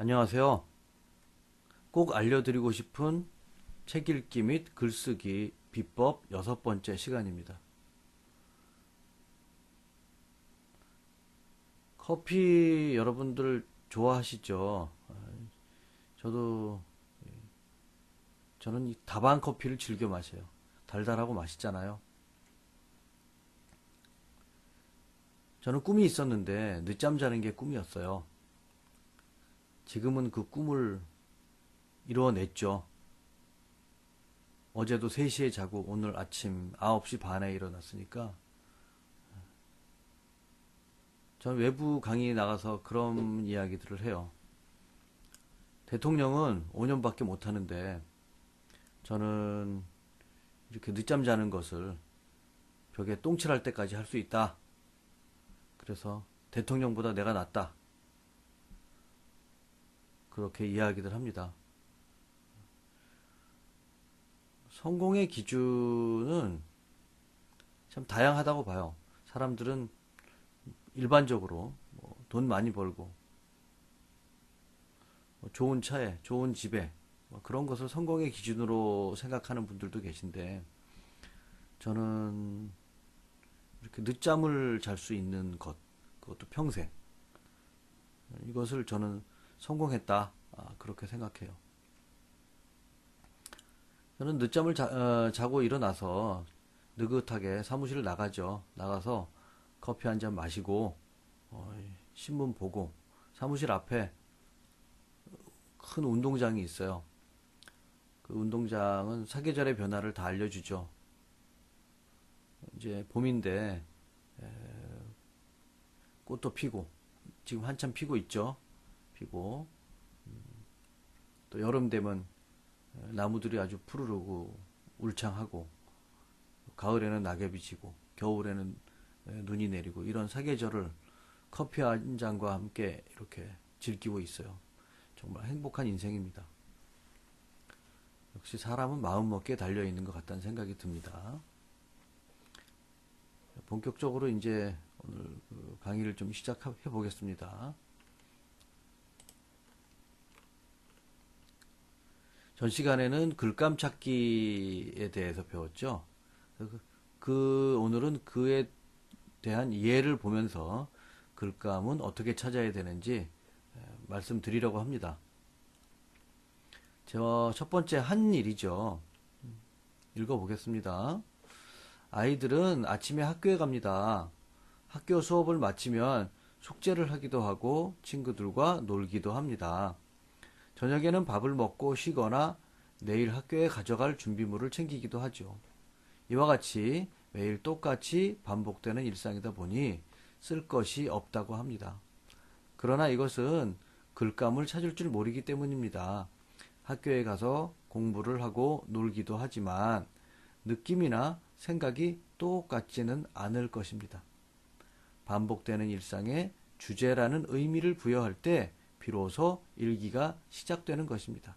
안녕하세요. 꼭 알려드리고 싶은 책 읽기 및 글쓰기 비법 여섯 번째 시간입니다. 커피 여러분들 좋아하시죠? 저도 저는 이 다방 커피를 즐겨 마셔요. 달달하고 맛있잖아요. 저는 꿈이 있었는데 늦잠 자는 게 꿈이었어요. 지금은 그 꿈을 이루어냈죠. 어제도 3시에 자고 오늘 아침 9시 반에 일어났으니까 전 외부 강의 나가서 그런 이야기들을 해요. 대통령은 5년밖에 못 하는데 저는 이렇게 늦잠 자는 것을 벽에 똥칠할 때까지 할 수 있다. 그래서 대통령보다 내가 낫다. 그렇게 이야기들 합니다. 성공의 기준은 참 다양하다고 봐요. 사람들은 일반적으로 뭐 돈 많이 벌고 뭐 좋은 차에 좋은 집에 뭐 그런 것을 성공의 기준으로 생각하는 분들도 계신데 저는 이렇게 늦잠을 잘 수 있는 것 그것도 평생 이것을 저는 성공했다 아, 그렇게 생각해요. 저는 늦잠을 자, 고 일어나서 느긋하게 사무실을 나가죠. 나가서 커피 한 잔 마시고 어, 신문 보고 사무실 앞에 큰 운동장이 있어요. 그 운동장은 사계절의 변화를 다 알려주죠. 이제 봄인데 에, 꽃도 피고 지금 한참 피고 있죠. 피고 음, 또 여름 되면 나무들이 아주 푸르르고 울창하고 가을에는 낙엽이 지고 겨울에는 눈이 내리고 이런 사계절을 커피 한 잔과 함께 이렇게 즐기고 있어요. 정말 행복한 인생입니다. 역시 사람은 마음먹기에 달려 있는 것 같다는 생각이 듭니다. 본격적으로 이제 오늘 그 강의를 좀 시작해 보겠습니다. 전 시간에는 글감 찾기에 대해서 배웠죠. 그, 그 오늘은 그에 대한 예를 보면서 글감은 어떻게 찾아야 되는지 말씀드리려고 합니다. 저 첫 번째 한 일이죠. 읽어보겠습니다. 아이들은 아침에 학교에 갑니다. 학교 수업을 마치면 숙제를 하기도 하고 친구들과 놀기도 합니다. 저녁에는 밥을 먹고 쉬거나 내일 학교에 가져갈 준비물을 챙기기도 하죠. 이와 같이 매일 똑같이 반복되는 일상이다 보니 쓸 것이 없다고 합니다. 그러나 이것은 글감을 찾을 줄 모르기 때문입니다. 학교에 가서 공부를 하고 놀기도 하지만 느낌이나 생각이 똑같지는 않을 것입니다. 반복되는 일상에 주제라는 의미를 부여할 때 비로소 일기가 시작되는 것입니다.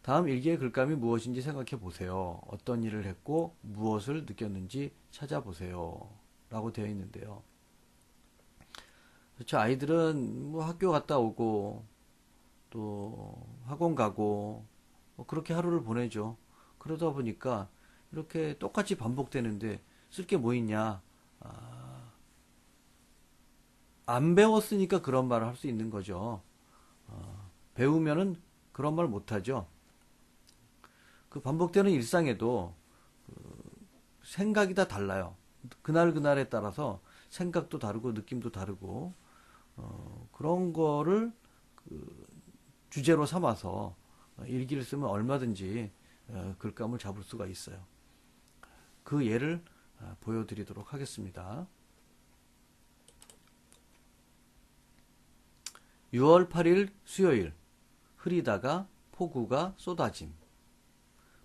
다음 일기의 글감이 무엇인지 생각해 보세요. 어떤 일을 했고 무엇을 느꼈는지 찾아보세요. 라고 되어 있는데요. 그렇죠. 아이들은 뭐 학교 갔다 오고 또 학원 가고 뭐 그렇게 하루를 보내죠. 그러다 보니까 이렇게 똑같이 반복되는데 쓸 게 뭐 있냐. 아, 안 배웠으니까 그런 말을 할 수 있는 거죠. 어, 배우면은 그런 말 못하죠. 그 반복되는 일상에도 그 생각이 다 달라요. 그날 그날에 따라서 생각도 다르고 느낌도 다르고 어, 그런 거를 그 주제로 삼아서 일기를 쓰면 얼마든지 어, 글감을 잡을 수가 있어요. 그 예를 어, 보여드리도록 하겠습니다. 6월 8일 수요일 흐리다가 폭우가 쏟아짐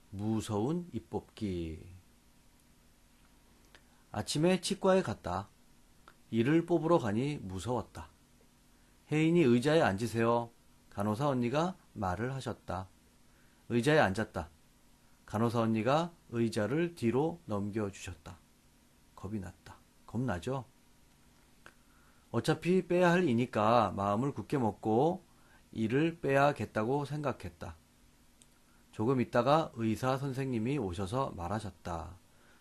무서운 입 뽑기 아침에 치과에 갔다. 이를 뽑으러 가니 무서웠다. 혜인이 의자에 앉으세요. 간호사 언니가 말을 하셨다. 의자에 앉았다. 간호사 언니가 의자를 뒤로 넘겨주셨다. 겁이 났다. 겁나죠? 어차피 빼야 할 이니까 마음을 굳게 먹고 이를 빼야겠다고 생각했다. 조금 있다가 의사 선생님이 오셔서 말하셨다.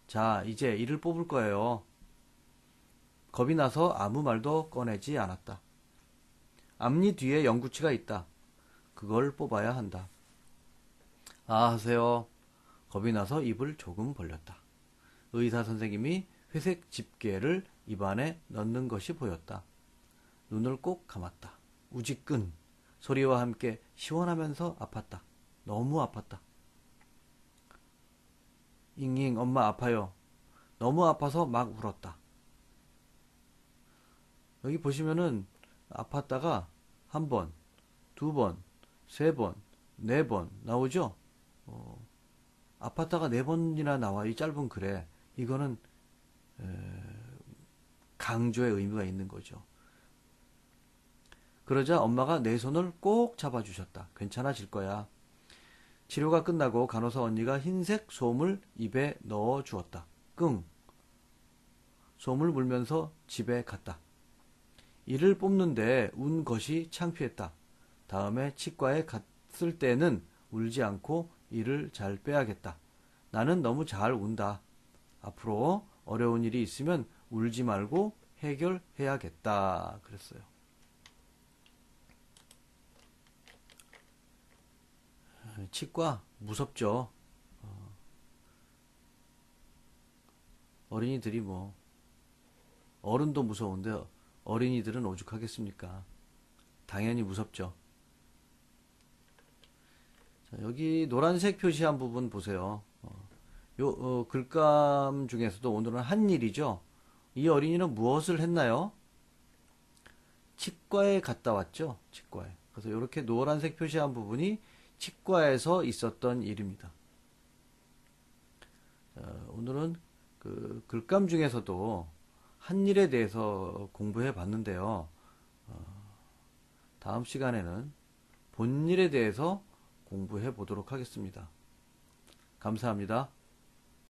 자, 이제 이를 뽑을 거예요. 겁이 나서 아무 말도 꺼내지 않았다. 앞니 뒤에 영구치가 있다. 그걸 뽑아야 한다. 아, 하세요. 겁이 나서 입을 조금 벌렸다. 의사 선생님이 회색 집게를 입안에 넣는 것이 보였다. 눈을 꼭 감았다. 우지끈 소리와 함께 시원하면서 아팠다. 너무 아팠다. 잉잉 엄마 아파요. 너무 아파서 막 울었다. 여기 보시면은 아팠다가 한 번, 두 번, 세 번, 네 번 나오죠? 어, 아팠다가 네 번이나 나와 이 짧은 글에 이거는 에, 강조의 의미가 있는 거죠. 그러자 엄마가 내 손을 꼭 잡아주셨다. 괜찮아질 거야. 치료가 끝나고 간호사 언니가 흰색 솜을 입에 넣어 주었다. 끙. 솜을 물면서 집에 갔다. 이를 뽑는데 운 것이 창피했다. 다음에 치과에 갔을 때는 울지 않고 이를 잘 빼야겠다. 나는 너무 잘 운다. 앞으로 어려운 일이 있으면 울지 말고 해결해야겠다. 그랬어요. 치과 무섭죠. 어. 어린이들이 뭐 어른도 무서운데 어린이들은 오죽하겠습니까? 당연히 무섭죠. 자, 여기 노란색 표시한 부분 보세요. 어, 요 어, 글감 중에서도 오늘은 한 일이죠. 이 어린이는 무엇을 했나요? 치과에 갔다 왔죠. 치과에. 그래서 이렇게 노란색 표시한 부분이 치과에서 있었던 일입니다. 자, 오늘은 그 글감 중에서도 한 일에 대해서 공부해 봤는데요. 어, 다음 시간에는 본일에 대해서 공부해 보도록 하겠습니다. 감사합니다.